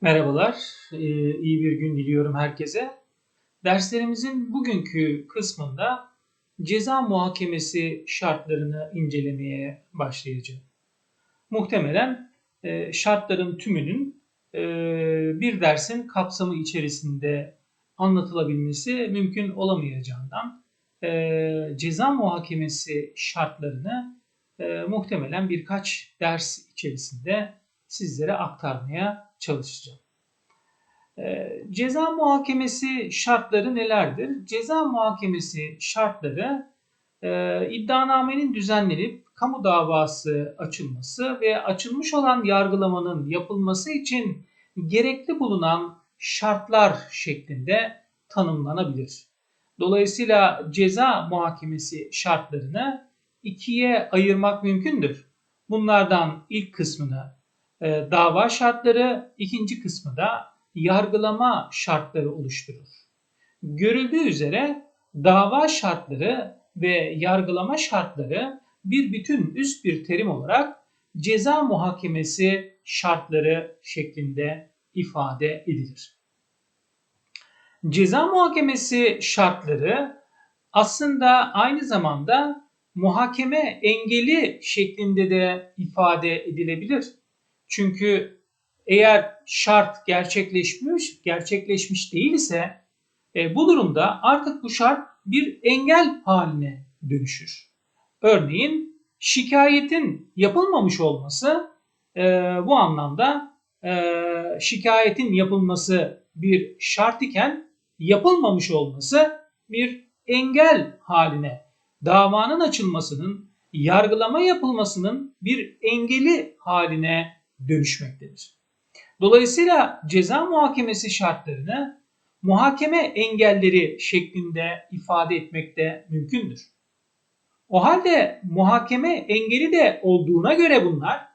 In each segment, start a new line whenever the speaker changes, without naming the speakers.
Merhabalar, ee, iyi bir gün diliyorum herkese. Derslerimizin bugünkü kısmında ceza muhakemesi şartlarını incelemeye başlayacağım. Muhtemelen e, şartların tümünün e, bir dersin kapsamı içerisinde anlatılabilmesi mümkün olamayacağından e, ceza muhakemesi şartlarını muhtemelen birkaç ders içerisinde sizlere aktarmaya çalışacağım. Ee, ceza muhakemesi şartları nelerdir? Ceza muhakemesi şartları e, iddianamenin düzenlenip kamu davası açılması ve açılmış olan yargılamanın yapılması için gerekli bulunan şartlar şeklinde tanımlanabilir. Dolayısıyla ceza muhakemesi şartlarını ikiye ayırmak mümkündür. Bunlardan ilk kısmını e, dava şartları, ikinci kısmı da yargılama şartları oluşturur. Görüldüğü üzere dava şartları ve yargılama şartları bir bütün üst bir terim olarak ceza muhakemesi şartları şeklinde ifade edilir. Ceza muhakemesi şartları aslında aynı zamanda muhakeme engeli şeklinde de ifade edilebilir. Çünkü eğer şart gerçekleşmiş, gerçekleşmiş değil ise e, bu durumda artık bu şart bir engel haline dönüşür. Örneğin şikayetin yapılmamış olması e, bu anlamda e, şikayetin yapılması bir şart iken yapılmamış olması bir engel haline, davanın açılmasının, yargılama yapılmasının bir engeli haline dönüşmektedir. Dolayısıyla ceza muhakemesi şartlarını muhakeme engelleri şeklinde ifade etmek de mümkündür. O halde muhakeme engeli de olduğuna göre bunlar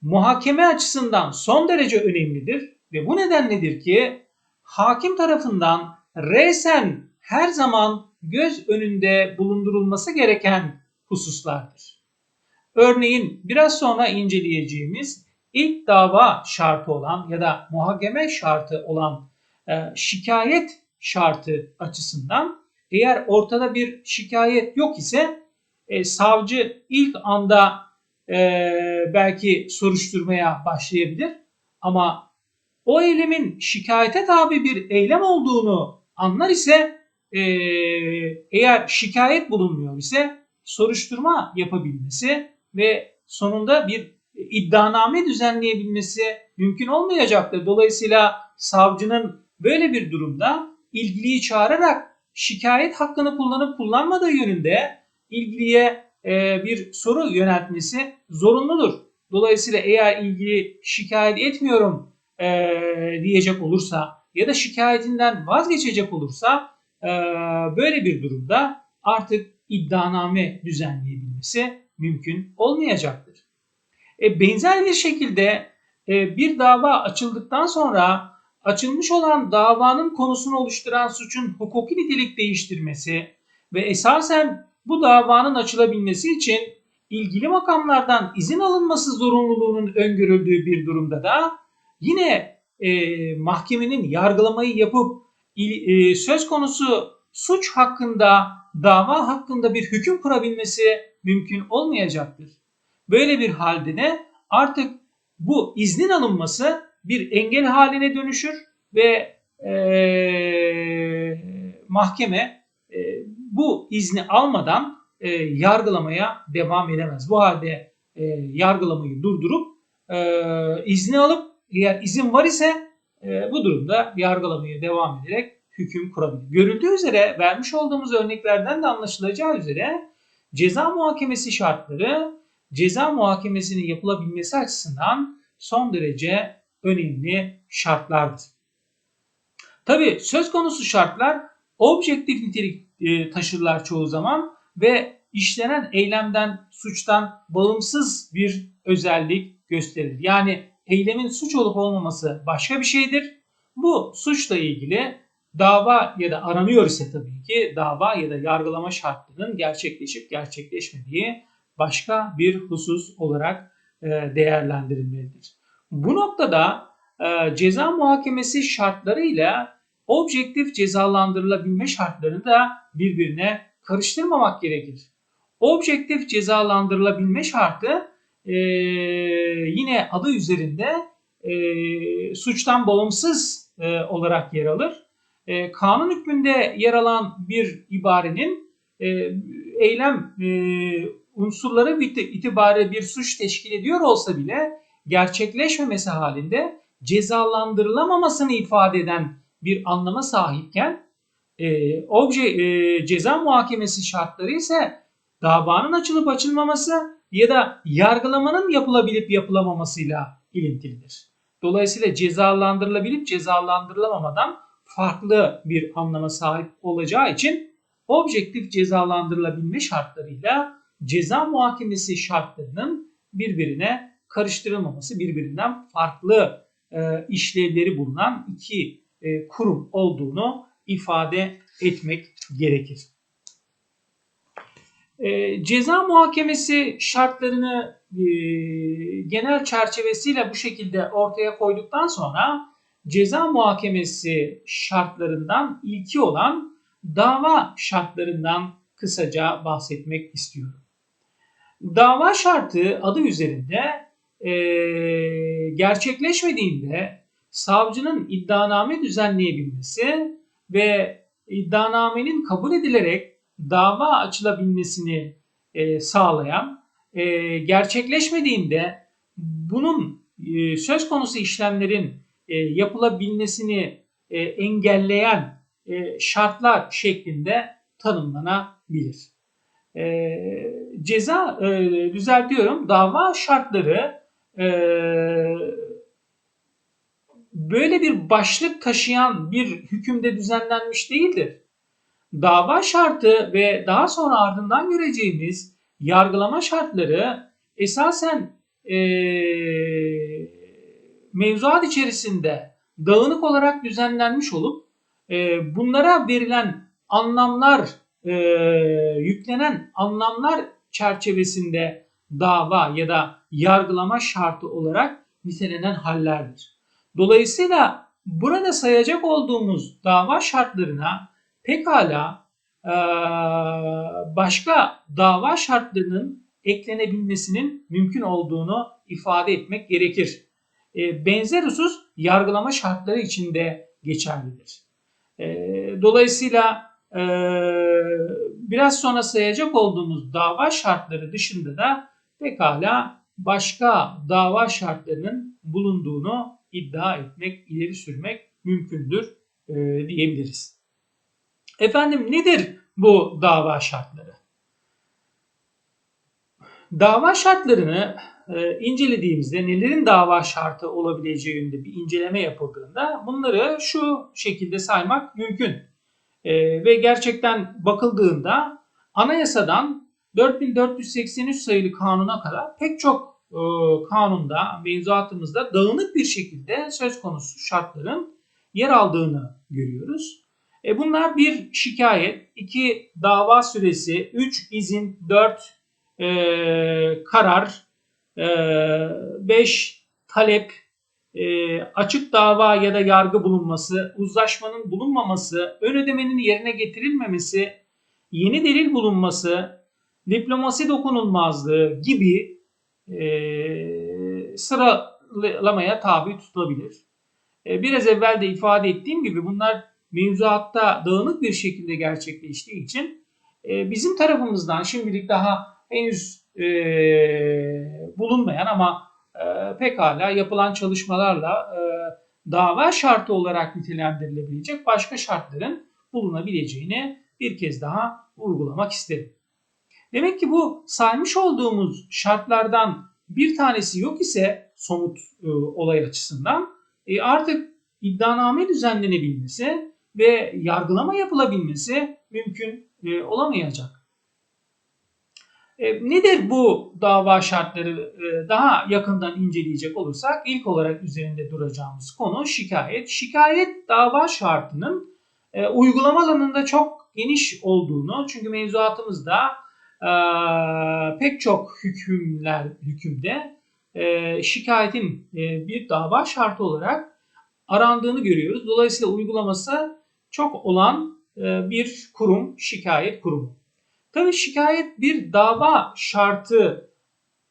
muhakeme açısından son derece önemlidir ve bu nedenledir ki hakim tarafından resen her zaman göz önünde bulundurulması gereken hususlardır. Örneğin biraz sonra inceleyeceğimiz ilk dava şartı olan ya da muhakeme şartı olan e, şikayet şartı açısından eğer ortada bir şikayet yok ise e, savcı ilk anda e, belki soruşturmaya başlayabilir. Ama o eylemin şikayete tabi bir eylem olduğunu anlar ise e, eğer şikayet bulunmuyor ise soruşturma yapabilmesi ve sonunda bir iddianame düzenleyebilmesi mümkün olmayacaktır. Dolayısıyla savcının böyle bir durumda ilgiliyi çağırarak şikayet hakkını kullanıp kullanmadığı yönünde ilgiliye e, bir soru yöneltmesi zorunludur. Dolayısıyla eğer ilgili şikayet etmiyorum e, diyecek olursa ya da şikayetinden vazgeçecek olursa e, böyle bir durumda artık iddianame düzenleyebilmesi mümkün olmayacaktır. E, benzer bir şekilde e, bir dava açıldıktan sonra açılmış olan davanın konusunu oluşturan suçun hukuki nitelik değiştirmesi ve esasen bu davanın açılabilmesi için ilgili makamlardan izin alınması zorunluluğunun öngörüldüğü bir durumda da yine e, mahkemenin yargılamayı yapıp e, söz konusu suç hakkında, dava hakkında bir hüküm kurabilmesi mümkün olmayacaktır. Böyle bir halde de artık bu iznin alınması bir engel haline dönüşür ve e, mahkeme e, bu izni almadan e, yargılamaya devam edemez. Bu halde e, yargılamayı durdurup e, izni alıp eğer izin var ise e, bu durumda yargılamaya devam ederek hüküm kurabilir. Görüldüğü üzere vermiş olduğumuz örneklerden de anlaşılacağı üzere ceza muhakemesi şartları ceza muhakemesinin yapılabilmesi açısından son derece önemli şartlardır. Tabi söz konusu şartlar objektif nitelik e, taşırlar çoğu zaman ve işlenen eylemden, suçtan bağımsız bir özellik gösterir. Yani eylemin suç olup olmaması başka bir şeydir. Bu suçla ilgili dava ya da aranıyor ise tabii ki dava ya da yargılama şartlarının gerçekleşip gerçekleşmediği başka bir husus olarak e, değerlendirilmelidir. Bu noktada e, ceza muhakemesi şartlarıyla objektif cezalandırılabilme şartlarını da birbirine karıştırmamak gerekir. Objektif cezalandırılabilme şartı e, yine adı üzerinde suçtan bağımsız olarak yer alır. Kanun hükmünde yer alan bir ibarenin eylem unsurları itibariyle bir suç teşkil ediyor olsa bile gerçekleşmemesi halinde cezalandırılamamasını ifade eden bir anlama sahipken e, obje e, ceza muhakemesi şartları ise davanın açılıp açılmaması ya da yargılamanın yapılabilip yapılamamasıyla ilintilidir. Dolayısıyla cezalandırılabilip cezalandırılamamadan farklı bir anlama sahip olacağı için objektif cezalandırılabilme şartlarıyla ceza muhakemesi şartlarının birbirine karıştırılmaması, birbirinden farklı e, işlevleri bulunan iki e, kurum olduğunu ifade etmek gerekir. E, ceza muhakemesi şartlarını e, genel çerçevesiyle bu şekilde ortaya koyduktan sonra ceza muhakemesi şartlarından ilki olan dava şartlarından kısaca bahsetmek istiyorum. Dava şartı adı üzerinde e, gerçekleşmediğinde savcının iddianame düzenleyebilmesi ve iddianamenin kabul edilerek dava açılabilmesini e, sağlayan, e, gerçekleşmediğinde bunun e, söz konusu işlemlerin e, yapılabilmesini e, engelleyen e, şartlar şeklinde tanımlanabilir. E, ceza e, düzeltiyorum dava şartları e, böyle bir başlık taşıyan bir hükümde düzenlenmiş değildir. Dava şartı ve daha sonra ardından göreceğimiz yargılama şartları esasen e, mevzuat içerisinde dağınık olarak düzenlenmiş olup e, bunlara verilen anlamlar, e, yüklenen anlamlar çerçevesinde dava ya da yargılama şartı olarak nitelenen hallerdir. Dolayısıyla burada sayacak olduğumuz dava şartlarına pekala e, başka dava şartlarının eklenebilmesinin mümkün olduğunu ifade etmek gerekir. E, benzer husus yargılama şartları içinde geçerlidir. E, dolayısıyla biraz sonra sayacak olduğumuz dava şartları dışında da pekala başka dava şartlarının bulunduğunu iddia etmek, ileri sürmek mümkündür diyebiliriz. Efendim nedir bu dava şartları? Dava şartlarını e, incelediğimizde nelerin dava şartı olabileceği yönünde bir inceleme yapıldığında bunları şu şekilde saymak mümkün. E, ve gerçekten bakıldığında anayasadan 4483 sayılı kanuna kadar pek çok e, kanunda, mevzuatımızda dağınık bir şekilde söz konusu şartların yer aldığını görüyoruz. E bunlar bir şikayet, iki dava süresi, üç izin, dört e, karar, e, beş talep, e, açık dava ya da yargı bulunması, uzlaşmanın bulunmaması, ön ödemenin yerine getirilmemesi, yeni delil bulunması, diplomasi dokunulmazlığı gibi e, sıralamaya tabi tutulabilir. E, biraz evvel de ifade ettiğim gibi bunlar mevzuatta dağınık bir şekilde gerçekleştiği için e, bizim tarafımızdan şimdilik daha henüz e, bulunmayan ama pekala yapılan çalışmalarla e, dava şartı olarak nitelendirilebilecek başka şartların bulunabileceğini bir kez daha vurgulamak isterim. Demek ki bu saymış olduğumuz şartlardan bir tanesi yok ise somut e, olay açısından e, artık iddianame düzenlenebilmesi ve yargılama yapılabilmesi mümkün e, olamayacak. E, nedir bu dava şartları e, daha yakından inceleyecek olursak ilk olarak üzerinde duracağımız konu şikayet. Şikayet dava şartının e, uygulama alanında çok geniş olduğunu çünkü mevzuatımızda pek çok hükümler hükümde şikayetin bir dava şartı olarak arandığını görüyoruz. Dolayısıyla uygulaması çok olan bir kurum, şikayet kurumu. Tabii şikayet bir dava şartı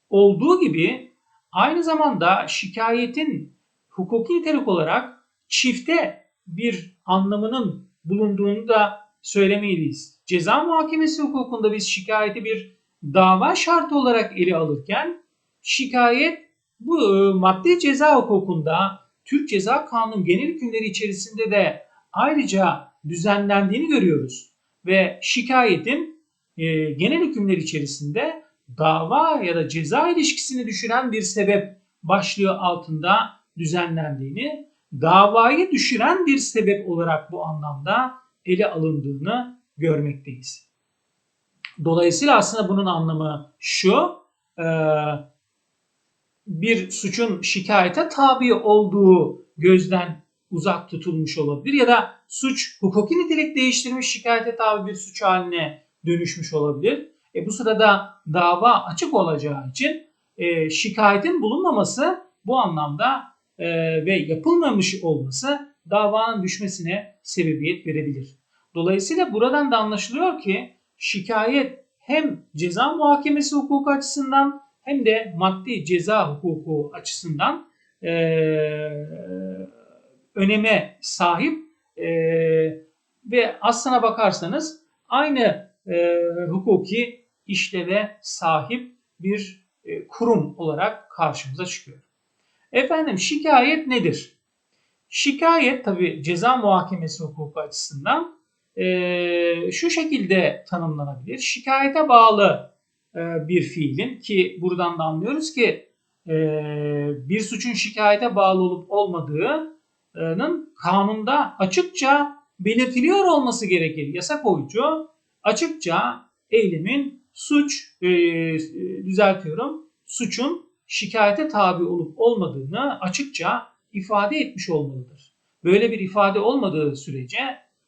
olduğu gibi aynı zamanda şikayetin hukuki nitelik olarak çifte bir anlamının bulunduğunu da söylemeliyiz. Ceza muhakemesi hukukunda biz şikayeti bir dava şartı olarak ele alırken şikayet bu e, maddi ceza hukukunda Türk Ceza Kanunu genel hükümleri içerisinde de ayrıca düzenlendiğini görüyoruz. Ve şikayetin e, genel hükümler içerisinde dava ya da ceza ilişkisini düşüren bir sebep başlığı altında düzenlendiğini, davayı düşüren bir sebep olarak bu anlamda ele alındığını görmekteyiz. Dolayısıyla aslında bunun anlamı şu, e, bir suçun şikayete tabi olduğu gözden uzak tutulmuş olabilir ya da suç hukuki nitelik değiştirmiş şikayete tabi bir suç haline dönüşmüş olabilir. E bu sırada dava açık olacağı için e, şikayetin bulunmaması bu anlamda e, ve yapılmamış olması davanın düşmesine sebebiyet verebilir. Dolayısıyla buradan da anlaşılıyor ki şikayet hem ceza muhakemesi hukuku açısından hem de maddi ceza hukuku açısından e, öneme sahip e, ve aslına bakarsanız aynı e, hukuki işleve sahip bir e, kurum olarak karşımıza çıkıyor. Efendim şikayet nedir? Şikayet tabi ceza muhakemesi hukuku açısından e, şu şekilde tanımlanabilir. Şikayete bağlı e, bir fiilin ki buradan da anlıyoruz ki e, bir suçun şikayete bağlı olup olmadığının kanunda açıkça belirtiliyor olması gerekir. Yasa koyucu açıkça eylemin suç e, düzeltiyorum suçun şikayete tabi olup olmadığını açıkça ifade etmiş olmalıdır. Böyle bir ifade olmadığı sürece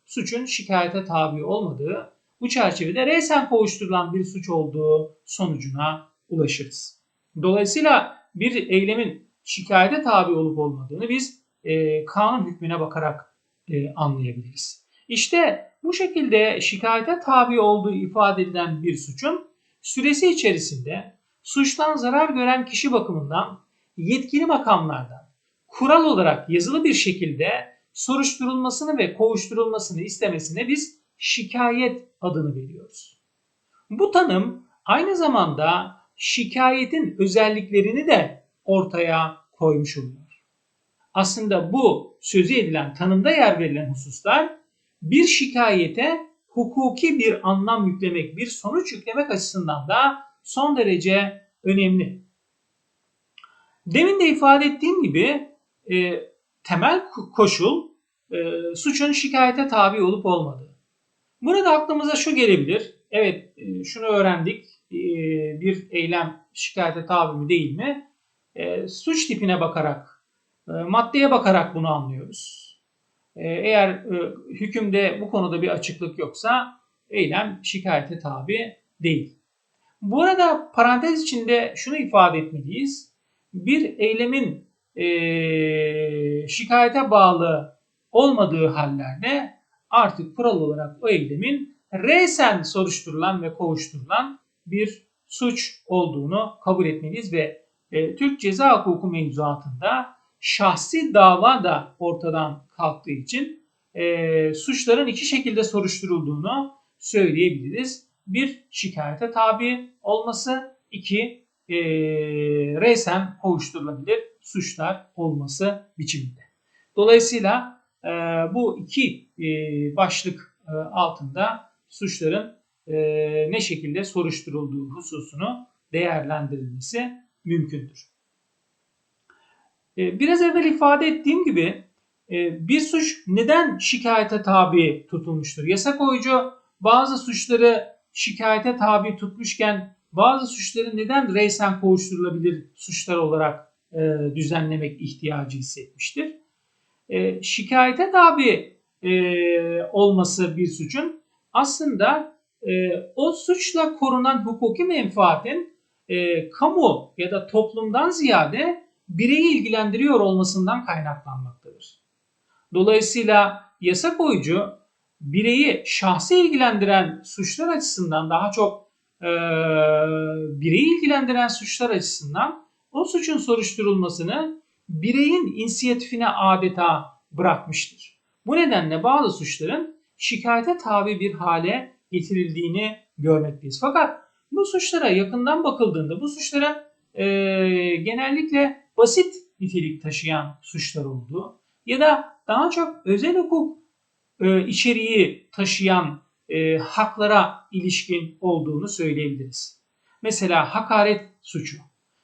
suçun şikayete tabi olmadığı bu çerçevede resen kovuşturulan bir suç olduğu sonucuna ulaşırız. Dolayısıyla bir eylemin şikayete tabi olup olmadığını biz e, kanun hükmüne bakarak e, anlayabiliriz. İşte bu şekilde şikayete tabi olduğu ifade edilen bir suçun süresi içerisinde suçtan zarar gören kişi bakımından yetkili makamlardan kural olarak yazılı bir şekilde soruşturulmasını ve kovuşturulmasını istemesine biz şikayet adını veriyoruz. Bu tanım aynı zamanda şikayetin özelliklerini de ortaya koymuş oluyor. Aslında bu sözü edilen tanımda yer verilen hususlar bir şikayete hukuki bir anlam yüklemek, bir sonuç yüklemek açısından da son derece önemli. Demin de ifade ettiğim gibi e, temel koşul e, suçun şikayete tabi olup olmadığı. Burada aklımıza şu gelebilir. Evet e, şunu öğrendik. E, bir eylem şikayete tabi mi değil mi? E, suç tipine bakarak, e, maddeye bakarak bunu anlıyoruz. E, eğer e, hükümde bu konuda bir açıklık yoksa eylem şikayete tabi değil. Bu arada parantez içinde şunu ifade etmeliyiz. Bir eylemin e, şikayete bağlı olmadığı hallerde artık kural olarak o eylemin resen soruşturulan ve kovuşturulan bir suç olduğunu kabul etmeliyiz ve e, Türk Ceza Hukuku mevzuatında şahsi dava da ortadan kalktığı için e, suçların iki şekilde soruşturulduğunu söyleyebiliriz. Bir, şikayete tabi olması. iki e, resen kovuşturulabilir suçlar olması biçiminde. Dolayısıyla e, bu iki e, başlık e, altında suçların e, ne şekilde soruşturulduğu hususunu değerlendirilmesi mümkündür. E, biraz evvel ifade ettiğim gibi e, bir suç neden şikayete tabi tutulmuştur? Yasa koyucu bazı suçları şikayete tabi tutmuşken bazı suçları neden reysen kovuşturulabilir suçlar olarak e, düzenlemek ihtiyacı hissetmiştir? E, şikayete tabi e, olması bir suçun aslında o suçla korunan hukuki menfaatin kamu ya da toplumdan ziyade bireyi ilgilendiriyor olmasından kaynaklanmaktadır. Dolayısıyla yasa koyucu bireyi şahsi ilgilendiren suçlar açısından daha çok e, bireyi ilgilendiren suçlar açısından o suçun soruşturulmasını bireyin inisiyatifine adeta bırakmıştır. Bu nedenle bazı suçların şikayete tabi bir hale getirildiğini görmekteyiz. Fakat bu suçlara yakından bakıldığında bu suçların e, genellikle basit nitelik taşıyan suçlar olduğu ya da daha çok özel hukuk e, içeriği taşıyan e, haklara ilişkin olduğunu söyleyebiliriz. Mesela hakaret suçu.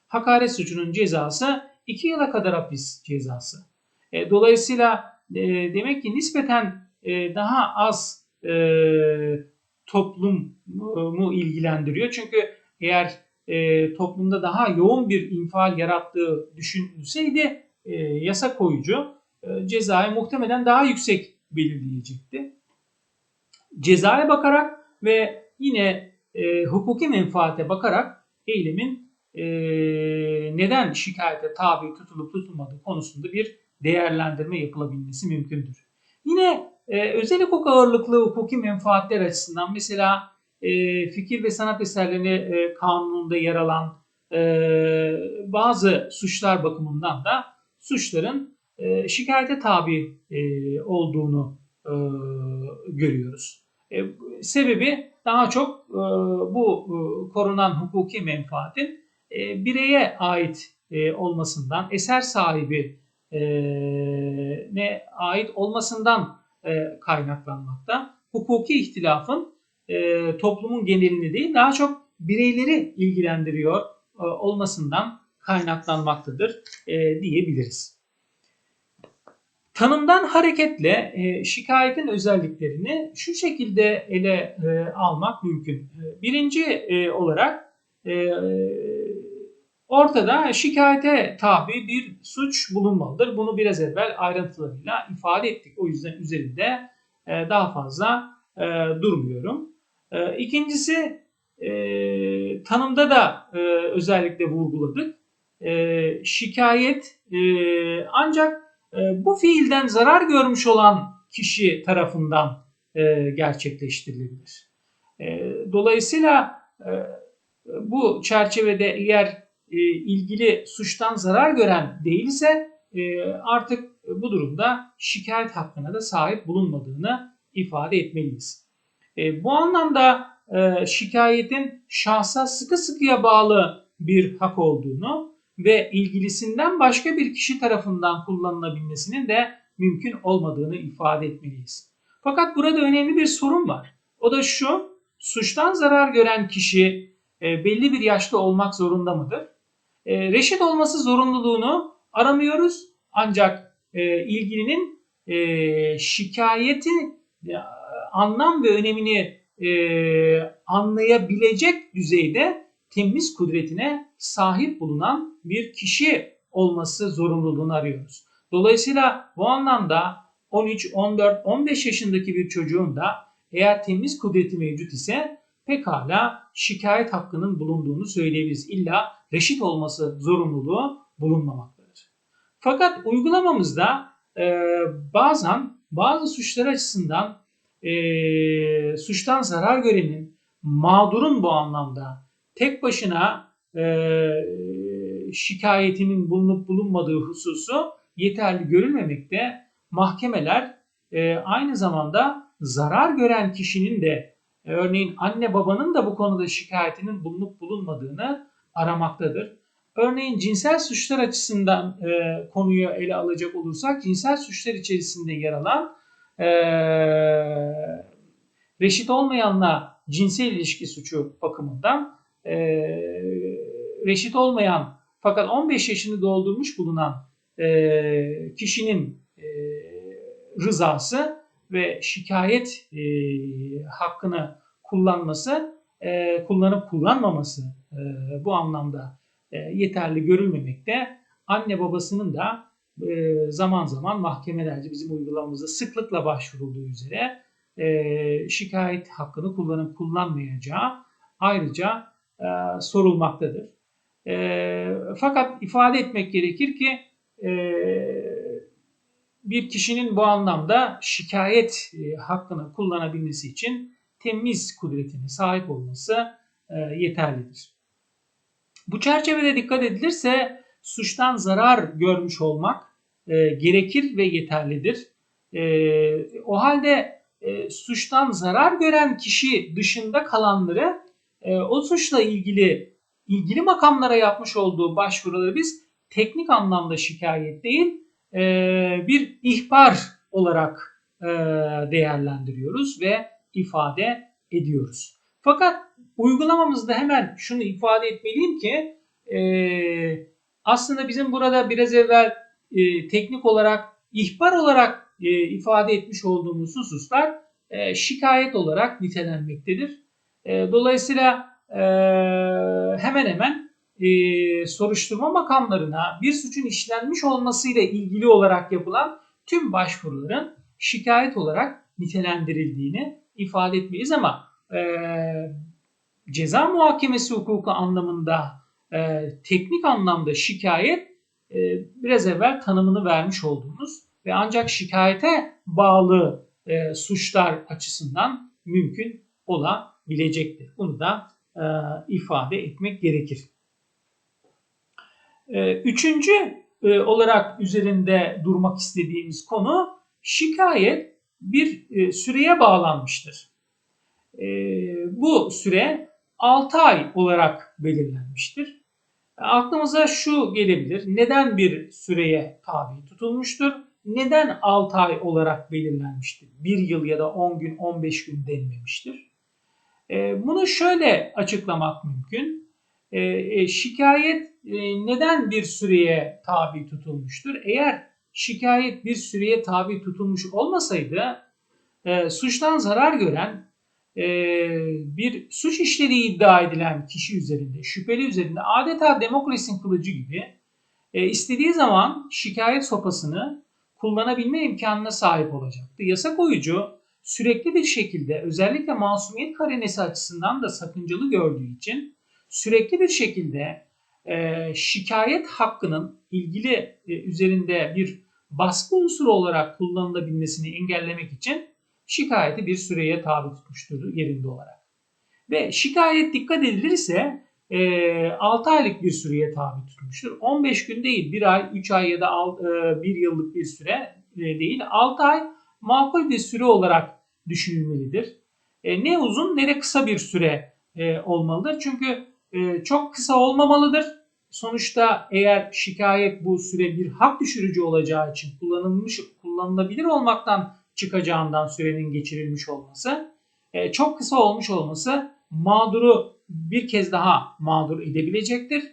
Hakaret suçunun cezası 2 yıla kadar hapis cezası. E, dolayısıyla e, demek ki nispeten e, daha az e, toplumu ilgilendiriyor. Çünkü eğer e, toplumda daha yoğun bir infial yarattığı düşünülseydi e, yasa koyucu e, cezayı muhtemelen daha yüksek belirleyecekti. Cezaya bakarak ve yine e, hukuki menfaate bakarak eylemin e, neden şikayete tabi tutulup tutulmadığı konusunda bir değerlendirme yapılabilmesi mümkündür. Yine e, özel hukuk ağırlıklı hukuki menfaatler açısından mesela e, fikir ve sanat eserleri e, kanununda yer alan e, bazı suçlar bakımından da suçların e, şikayete tabi e, olduğunu e, görüyoruz. E, sebebi daha çok e, bu e, korunan hukuki menfaatin e, bireye ait e, olmasından, eser sahibi e, ne ait olmasından e, kaynaklanmakta. Hukuki ihtilafın e, toplumun genelini değil daha çok bireyleri ilgilendiriyor e, olmasından kaynaklanmaktadır e, diyebiliriz. Tanımdan hareketle e, şikayetin özelliklerini şu şekilde ele e, almak mümkün. E, birinci e, olarak e, ortada şikayete tabi bir suç bulunmalıdır. Bunu biraz evvel ayrıntılarıyla ifade ettik. O yüzden üzerinde e, daha fazla e, durmuyorum. E, ikincisi e, tanımda da e, özellikle vurguladık. E, şikayet e, ancak bu fiilden zarar görmüş olan kişi tarafından e, gerçekleştirilebilir. E, dolayısıyla bu çerçevede eğer ilgili suçtan zarar gören değilse artık bu durumda şikayet hakkına da sahip bulunmadığını ifade etmeliyiz. E, bu anlamda e, şikayetin şahsa sıkı sıkıya bağlı bir hak olduğunu ve ilgilisinden başka bir kişi tarafından kullanılabilmesinin de mümkün olmadığını ifade etmeliyiz. Fakat burada önemli bir sorun var. O da şu, suçtan zarar gören kişi e, belli bir yaşta olmak zorunda mıdır? E, reşit olması zorunluluğunu aramıyoruz. Ancak e, ilgilinin e, şikayeti anlam ve önemini e, anlayabilecek düzeyde temiz kudretine sahip bulunan bir kişi olması zorunluluğunu arıyoruz. Dolayısıyla bu anlamda 13, 14, 15 yaşındaki bir çocuğun da eğer temiz kudreti mevcut ise pekala şikayet hakkının bulunduğunu söyleyebiliriz. İlla reşit olması zorunluluğu bulunmamaktadır. Fakat uygulamamızda e, bazen bazı suçlar açısından e, suçtan zarar görenin mağdurun bu anlamda tek başına e, şikayetinin bulunup bulunmadığı hususu yeterli görülmemekte. Mahkemeler e, aynı zamanda zarar gören kişinin de e, örneğin anne babanın da bu konuda şikayetinin bulunup bulunmadığını aramaktadır. Örneğin cinsel suçlar açısından e, konuyu ele alacak olursak cinsel suçlar içerisinde yer alan e, reşit olmayanla cinsel ilişki suçu bakımından e, reşit olmayan fakat 15 yaşını doldurmuş bulunan e, kişinin rızası ve şikayet hakkını kullanması, kullanıp kullanmaması bu anlamda yeterli görülmemekte. Anne babasının da zaman zaman mahkemelerce bizim uygulamamızda sıklıkla başvurulduğu üzere e, şikayet hakkını kullanıp kullanmayacağı ayrıca e, sorulmaktadır. E, fakat ifade etmek gerekir ki e, bir kişinin bu anlamda şikayet e, hakkını kullanabilmesi için temiz kudretine sahip olması e, yeterlidir. Bu çerçevede dikkat edilirse suçtan zarar görmüş olmak e, gerekir ve yeterlidir. E, o halde e, suçtan zarar gören kişi dışında kalanları e, o suçla ilgili ilgili makamlara yapmış olduğu başvuruları biz teknik anlamda şikayet değil e, bir ihbar olarak e, değerlendiriyoruz ve ifade ediyoruz. Fakat uygulamamızda hemen şunu ifade etmeliyim ki e, aslında bizim burada biraz evvel e, teknik olarak ihbar olarak e, ifade etmiş olduğumuz hususlar e, şikayet olarak nitelenmektedir. E, dolayısıyla e, hemen hemen e, soruşturma makamlarına bir suçun işlenmiş olmasıyla ilgili olarak yapılan tüm başvuruların şikayet olarak nitelendirildiğini ifade etmeyiz ama e, ceza muhakemesi hukuku anlamında e, teknik anlamda şikayet e, biraz evvel tanımını vermiş olduğumuz ve ancak şikayete bağlı e, suçlar açısından mümkün olabilecektir. Bunu da e, ifade etmek gerekir. E, üçüncü e, olarak üzerinde durmak istediğimiz konu şikayet bir e, süreye bağlanmıştır. E, bu süre 6 ay olarak belirlenmiştir. Aklımıza şu gelebilir. Neden bir süreye tabi tutulmuştur? Neden 6 ay olarak belirlenmiştir? 1 yıl ya da 10 gün, 15 gün denmemiştir. Bunu şöyle açıklamak mümkün. Şikayet neden bir süreye tabi tutulmuştur? Eğer şikayet bir süreye tabi tutulmuş olmasaydı suçtan zarar gören bir suç işlediği iddia edilen kişi üzerinde, şüpheli üzerinde adeta demokrasinin kılıcı gibi istediği zaman şikayet sopasını kullanabilme imkanına sahip olacaktı. Yasa koyucu sürekli bir şekilde özellikle masumiyet karinesi açısından da sakıncalı gördüğü için sürekli bir şekilde e, şikayet hakkının ilgili e, üzerinde bir baskı unsuru olarak kullanılabilmesini engellemek için şikayeti bir süreye tabi tutmuştur yerinde olarak. Ve şikayet dikkat edilirse e, 6 aylık bir süreye tabi tutmuştur. 15 gün değil 1 ay, 3 ay ya da 1 yıllık bir süre değil 6 ay makul bir süre olarak düşünülmelidir. E, ne uzun ne de kısa bir süre e, olmalıdır. Çünkü e, çok kısa olmamalıdır. Sonuçta eğer şikayet bu süre bir hak düşürücü olacağı için kullanılmış kullanılabilir olmaktan çıkacağından sürenin geçirilmiş olması, e, çok kısa olmuş olması mağduru bir kez daha mağdur edebilecektir.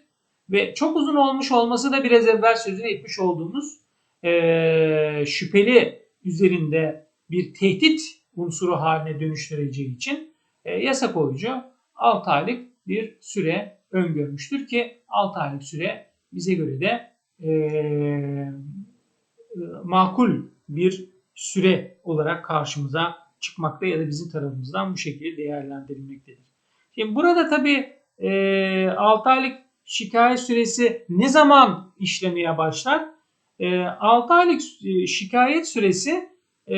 Ve çok uzun olmuş olması da biraz evvel sözünü etmiş olduğumuz e, şüpheli üzerinde bir tehdit unsuru haline dönüştüreceği için e, yasa koyucu 6 aylık bir süre öngörmüştür ki 6 aylık süre bize göre de e, e, makul bir süre olarak karşımıza çıkmakta ya da bizim tarafımızdan bu şekilde değerlendirilmektedir. Şimdi burada tabi e, 6 aylık şikayet süresi ne zaman işlemeye başlar? E, 6 aylık e, şikayet süresi e,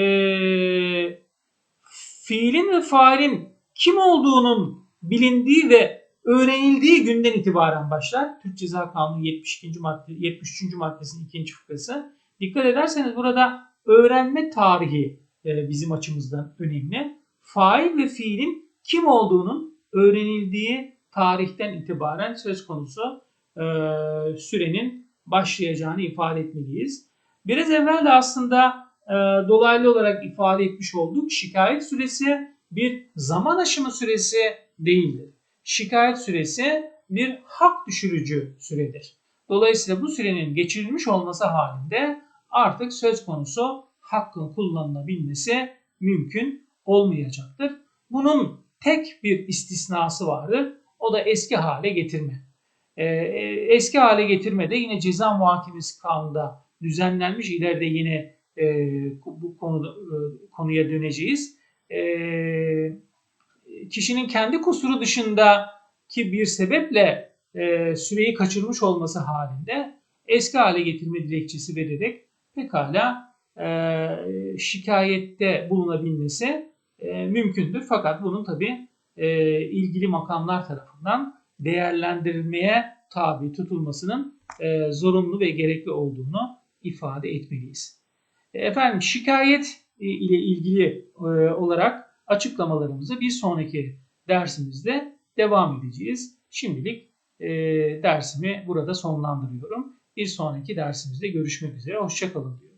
fiilin ve failin kim olduğunun bilindiği ve öğrenildiği günden itibaren başlar. Türk Ceza Kanunu 72. madde 73. maddesinin ikinci fıkrası. Dikkat ederseniz burada öğrenme tarihi e, bizim açımızdan önemli. Fail ve fiilin kim olduğunun öğrenildiği tarihten itibaren söz konusu e, sürenin başlayacağını ifade etmeliyiz. Biraz evvel de aslında e, dolaylı olarak ifade etmiş olduk. Şikayet süresi bir zaman aşımı süresi değildir. Şikayet süresi bir hak düşürücü süredir. Dolayısıyla bu sürenin geçirilmiş olması halinde artık söz konusu hakkın kullanılabilmesi mümkün olmayacaktır. Bunun tek bir istisnası vardır. O da eski hale getirme. Ee, eski hale getirme de yine ceza muhakemesi kanunda düzenlenmiş. İleride yine e, bu konuda, e, konuya döneceğiz. E, kişinin kendi kusuru dışında ki bir sebeple e, süreyi kaçırmış olması halinde eski hale getirme dilekçesi vererek pekala e, şikayette bulunabilmesi e, mümkündür. Fakat bunun tabi e, ilgili makamlar tarafından değerlendirilmeye tabi tutulmasının e, zorunlu ve gerekli olduğunu ifade etmeliyiz. Efendim şikayet e, ile ilgili e, olarak açıklamalarımızı bir sonraki dersimizde devam edeceğiz. Şimdilik e, dersimi burada sonlandırıyorum. Bir sonraki dersimizde görüşmek üzere. Hoşçakalın diyorum.